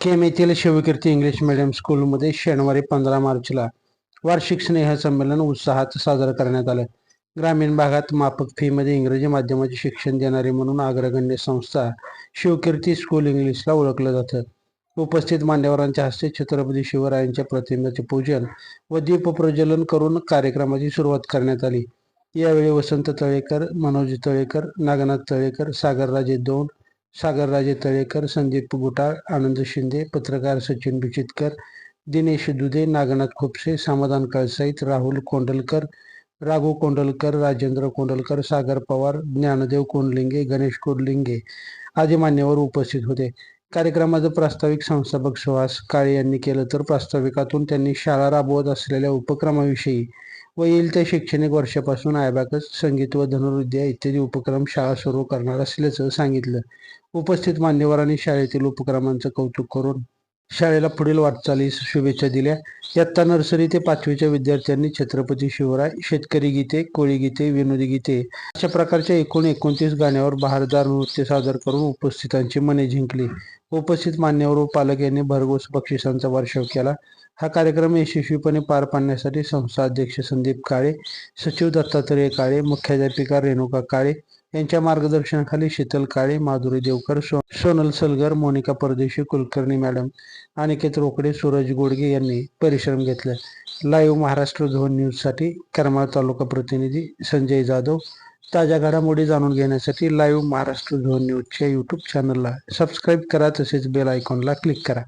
केम येथील शिवकीर्ती English medium स्कूलमध्ये शनिवारी पंधरा मार्चला वार्षिक स्नेह संमेलन उत्साहात साजरं करण्यात आलं. ग्रामीण भागात माफक फीमध्ये इंग्रजी माध्यमाचे शिक्षण देणारी म्हणून अग्रगण्य संस्था शिवकीर्ती स्कूल इंग्लिशला ओळखलं जातं. उपस्थित मान्यवरांच्या हस्ते छत्रपती शिवरायांच्या प्रतिमेचे पूजन व दीपप्रज्वलन करून कार्यक्रमाची सुरुवात करण्यात आली. यावेळी वसंत तळेकर मनोज तळेकर नागनाथ तळेकर सागरराजे दोन सागरराजे तळेकर संदीप गुटाळ आनंद शिंदे पत्रकार सचिन बिचितकर दिनेश दुधे नागनाथ खोपसे समाधान कळसाईत राहुल कोंडलकर राघू कोंडलकर राजेंद्र कोंडलकर सागर पवार ज्ञानदेव कोंडलिंगे गणेश कोंडलिंगे आदी मान्यवर उपस्थित होते. कार्यक्रमाचं प्रास्ताविक संस्थापक सुहास काळे यांनी केलं तर प्रास्ताविकातून त्यांनी शाळा राबवत असलेल्या उपक्रमाविषयी व येईल त्या शैक्षणिक वर्षापासून अॅबॅकस संगीत व धनुर्विद्या इत्यादी उपक्रम शाळा सुरू करणार असल्याचं सांगितलं. उपस्थित मान्यवरांनी शाळेतील उपक्रमांचं कौतुक करून शाळेला पुढील वाटचालीस शुभेच्छा दिल्या. इयत्ता नर्सरी ते पाचवीच्या विद्यार्थ्यांनी छत्रपती शिवराय शेतकरी गीते कोळी गीते विनोदी गीते अशा प्रकारच्या एकूण एकोणतीस गाण्यावर बहारदार नृत्य सादर करून उपस्थितांची मने जिंकली. उपस्थित मान्यवर व पालक यांनी भरघोस बक्षिसांचा वर्षाव केला. हा कार्यक्रम यशस्वीपणे पार पाडण्यासाठी संस्था अध्यक्ष संदीप काळे सचिव दत्तात्रय काळे मुख्याध्यापिका रेणुका काळे यांच्या मार्गदर्शनाखाली शीतल काळे माधुरी देवकर सो सोनल सलगर मोनिका परदेशी कुलकर्णी मॅडम अनिकेत रोकडे सूरज गोडगे यांनी परिश्रम घेतले. लाईव्ह महाराष्ट्र झोन न्यूजसाठी करमाळ तालुका प्रतिनिधी संजय जाधव. ताज्या घडामोडी जाणून घेण्यासाठी लाईव्ह महाराष्ट्र झोन न्यूजच्या यूट्यूब चॅनलला सबस्क्राईब करा तसेच बेल आयकॉनला क्लिक करा.